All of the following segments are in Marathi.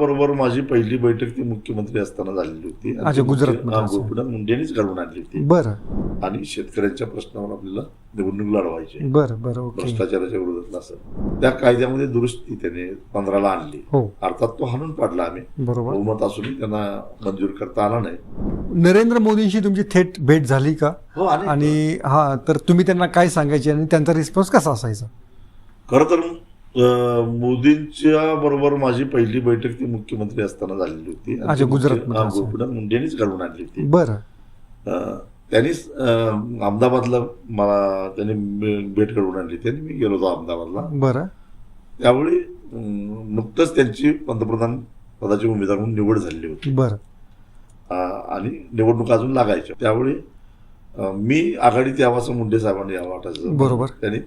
बरोबर माझी पहिली बैठक ती मुख्यमंत्री असताना झालेली होती. गोपीनाथ मुंडेनीच घडवून आणली होती. बरं. आणि शेतकऱ्यांच्या प्रश्नावर आपल्याला निवडणूक लढवायची बरं बरं भ्रष्टाचाराच्या विरोधातला असं. त्या कायद्यामध्ये दुरुस्ती त्याने पंधराला आणली. हो. अर्थात तो हाणून पाडला आम्ही. बरोबर. बहुमत असूनही त्यांना मंजूर करता आला नाही. नरेंद्र मोदींशी तुमची थेट भेट झाली का? हो आणि हा तर तुम्ही त्यांना काय सांगायचे आणि त्यांचा रिस्पॉन्स कसा असायचा? खरं तर मोदींच्या बरोबर माझी पहिली बैठक ती मुख्यमंत्री असताना झालेली होती. आणि. गोपीनाथ मुंडेनीच घडवून आणली होती. बरं. त्यांनीच अहमदाबादला मला त्यांनी भेट घडवून आणली त्यांनी मी गेलो होतो अहमदाबादला. बरं. त्यावेळी नुकतंच त्यांची पंतप्रधान पदाची उमेदवार म्हणून निवड झालेली होती. बरं. आणि निवडणूक अजून लागायच्या. त्यावेळी मी आघाडीत यावं असं मुंडे साहेबांनी यावं वाटायचं. बरोबर. त्यांनी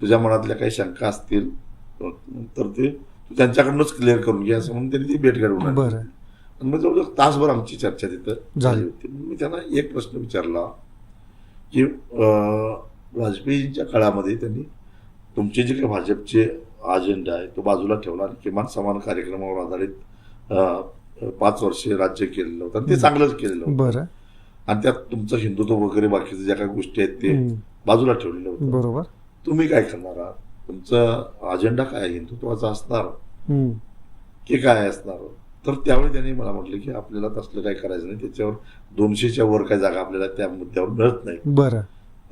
तुझ्या मनातल्या काही शंका असतील तर ते तू त्यांच्याकडूनच क्लिअर करून घे असं म्हणून त्यांनी ती भेट घडवून. बरं. आणि मग जवळजवळ तासभर आमची चर्चा तिथं झाली. होती. मी त्यांना एक प्रश्न विचारला की वाजपेयींच्या काळामध्ये त्यांनी तुमचे जे काही भाजपचे अजेंडा आहे तो बाजूला ठेवला आणि किमान समान कार्यक्रमावर आधारित पाच वर्षे राज्य केलेलं होतं. आणि ते चांगलंच केलेलं होतं. बरं. आणि त्यात तुमचं हिंदुत्व वगैरे बाकीच्या ज्या काही गोष्टी आहेत ते. बाजूला ठेवलेलं होतं. बरोबर. तुम्ही काय करणार आहात? तुमचं अजेंडा काय? हिंदुत्वाचा असणार. की काय असणार? तर त्यावेळी त्यांनी मला म्हटलं की आपल्याला तसलं काही करायचं नाही. त्याच्यावर दोनशेच्या वर काही जागा आपल्याला त्या मुद्द्यावर मिळत नाही. बरं.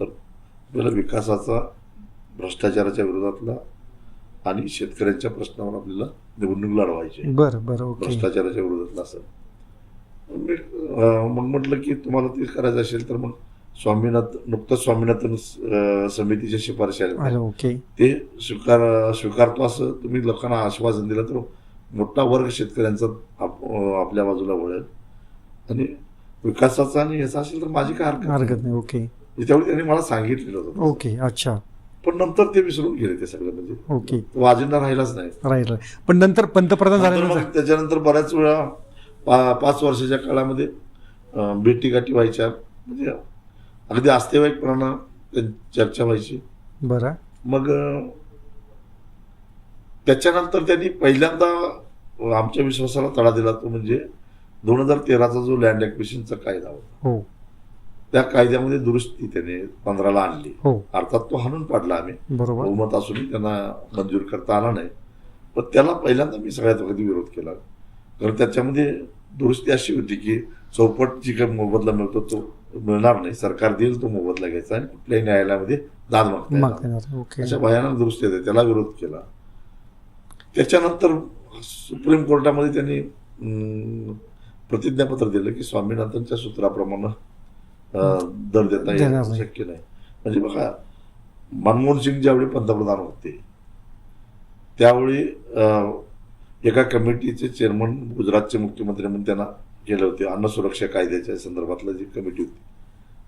तर आपल्याला विकासाचा भ्रष्टाचाराच्या विरोधातला आणि शेतकऱ्यांच्या प्रश्नावर आपल्याला निवडणूक लढवायची. बरं बरं भ्रष्टाचाराच्या विरोधातला असं. मग म्हटलं की तुम्हाला ते करायचं असेल तर मग स्वामीनाथ नुकतंच स्वामीनाथन समितीच्या शिफारशी आल्या. ओके. ते स्वीकार स्वीकारतो असं तुम्ही लोकांना आश्वासन दिलं तर मोठा वर्ग शेतकऱ्यांचा आपल्या बाजूला वळेल. आणि विकासाचा आणि याचा असेल तर माझी काय हरकत हरकत नाही ओके. त्यावेळी त्यांनी मला सांगितलेलं होतं. ओके अच्छा. पण नंतर ते विसरून गेले ते सगळं म्हणजे ओके. तो अजेंडा राहिलाच नाही. राहील. पण नंतर पंतप्रधान मग त्याच्यानंतर बऱ्याच वेळा पाच वर्षाच्या काळामध्ये अं, भेटीगाठी व्हायच्या. म्हणजे अगदी आस्थेवाईकपणानं त्यां- चर्चा व्हायची. बरं. मग त्याच्यानंतर त्यांनी पहिल्यांदा आमच्या विश्वासाला तडा दिला तो म्हणजे दोन हजार तेराचा जो लँड ॲक्विशनचा कायदा होता. हो. त्या कायद्यामध्ये दुरुस्ती त्याने पंधराला आणली. हो. अर्थात तो हाणून पाडला आम्ही. बहुमत असूनही त्यांना मंजूर करता आला नाही. पण त्याला पहिल्यांदा मी सगळ्यात अगदी विरोध केला. कारण त्याच्यामध्ये दुरुस्ती अशी होती की चौपट जी काही मोबदला मिळतो तो मिळणार नाही. सरकार देईल तो मोबदला घ्यायचा आणि कुठल्याही न्यायालयामध्ये दाद मागता अशा भयानक दुरुस्ती होते त्याला विरोध केला. त्याच्यानंतर सुप्रीम कोर्टामध्ये त्यांनी प्रतिज्ञापत्र दिलं की स्वामीनाथनच्या सूत्राप्रमाणे दर देता येणं. शक्य नाही. म्हणजे बघा मनमोहन सिंग ज्यावेळी पंतप्रधान होते त्यावेळी एका कमिटीचे चेअरमन गुजरातचे मुख्यमंत्री म्हणून त्यांना गेले होते. अन्न सुरक्षा कायद्याच्या संदर्भातलं जी कमिटी होती.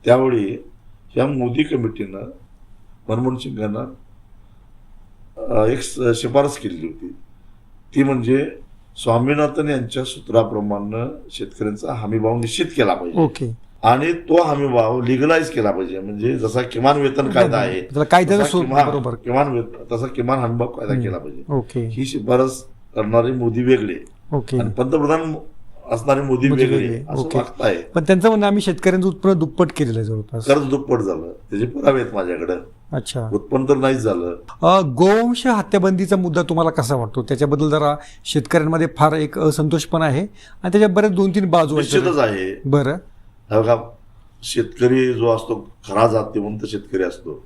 त्यावेळी ह्या मोदी कमिटीनं मनमोहन सिंगांना एक शिफारस केलेली होती. ती म्हणजे स्वामीनाथन यांच्या सूत्राप्रमाणे शेतकऱ्यांचा हमीभाव निश्चित केला पाहिजे. ओके. आणि तो हमीभाव लिगलाइज केला पाहिजे. म्हणजे जसा किमान वेतन कायदा आहे किमान- वेतन तसा किमान हमीभाव कायदा. केला पाहिजे. ओके. ही शिफारस करणारे मोदी वेगळे. ओके. आणि पंतप्रधान असणारे मोदी वेगळे. असं. वागताय. पण त्यांचं म्हणणं आम्ही शेतकऱ्यांचं उत्पन्न दुप्पट केलेलं आहे जवळपास. कर्ज दुप्पट झालं. त्याचे पुरावे आहेत माझ्याकडे. अच्छा. उत्पन्न तर नाहीच झालं. गोवंश हत्याबंदीचा मुद्दा तुम्हाला कसा वाटतो? त्याच्याबद्दल जरा शेतकऱ्यांमध्ये फार एक असंतोष पण आहे. आणि त्याच्या बऱ्याच दोन तीन बाजू निश्चितच आहे. बरं. हा बघा शेतकरी जो असतो खरा जातीवंत शेतकरी असतो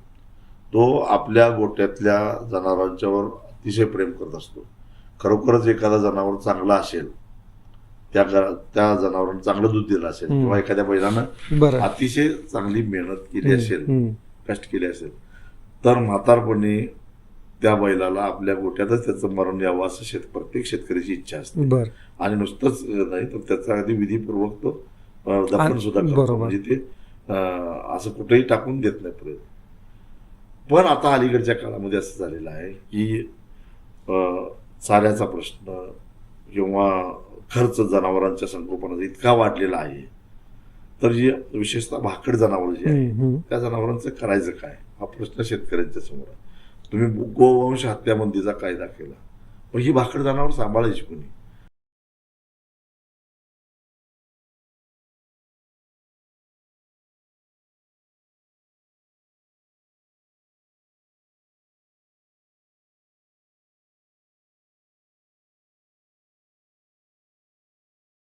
तो आपल्या गोट्यातल्या जनावरांच्यावर अतिशय प्रेम करत असतो. खरोखरच एखादा जनावर चांगला असेल त्या त्या जनावरांना चांगलं दूध दिलं असेल. किंवा एखाद्या बैलानं अतिशय चांगली मेहनत केली असेल कष्ट केले असेल तर म्हातारपणी त्या बैलाला आपल्या गोट्यातच त्याचं मरण यावं असं शेत प्रत्येक शेतकऱ्याची इच्छा असते. आणि नुसतंच नाही तर त्याचा अगदी विधीपूर्वक तो दफन सुद्धा करतो. म्हणजे ते असं कुठेही टाकून देत नाही परत पण आता अलीकडच्या काळामध्ये असं झालेलं आहे की चाऱ्याचा प्रश्न किंवा खर्च जनावरांच्या संगोपनाचा इतका वाढलेला आहे तर जी विशेषतः भाकड जनावर जी आहे. त्या जनावरांचं करायचं काय? हा प्रश्न शेतकऱ्यांच्या समोर आहे. तुम्ही गोवंश हत्याबंदीचा कायदा केला. मग ही भाकड जनावर सांभाळायची कोणी?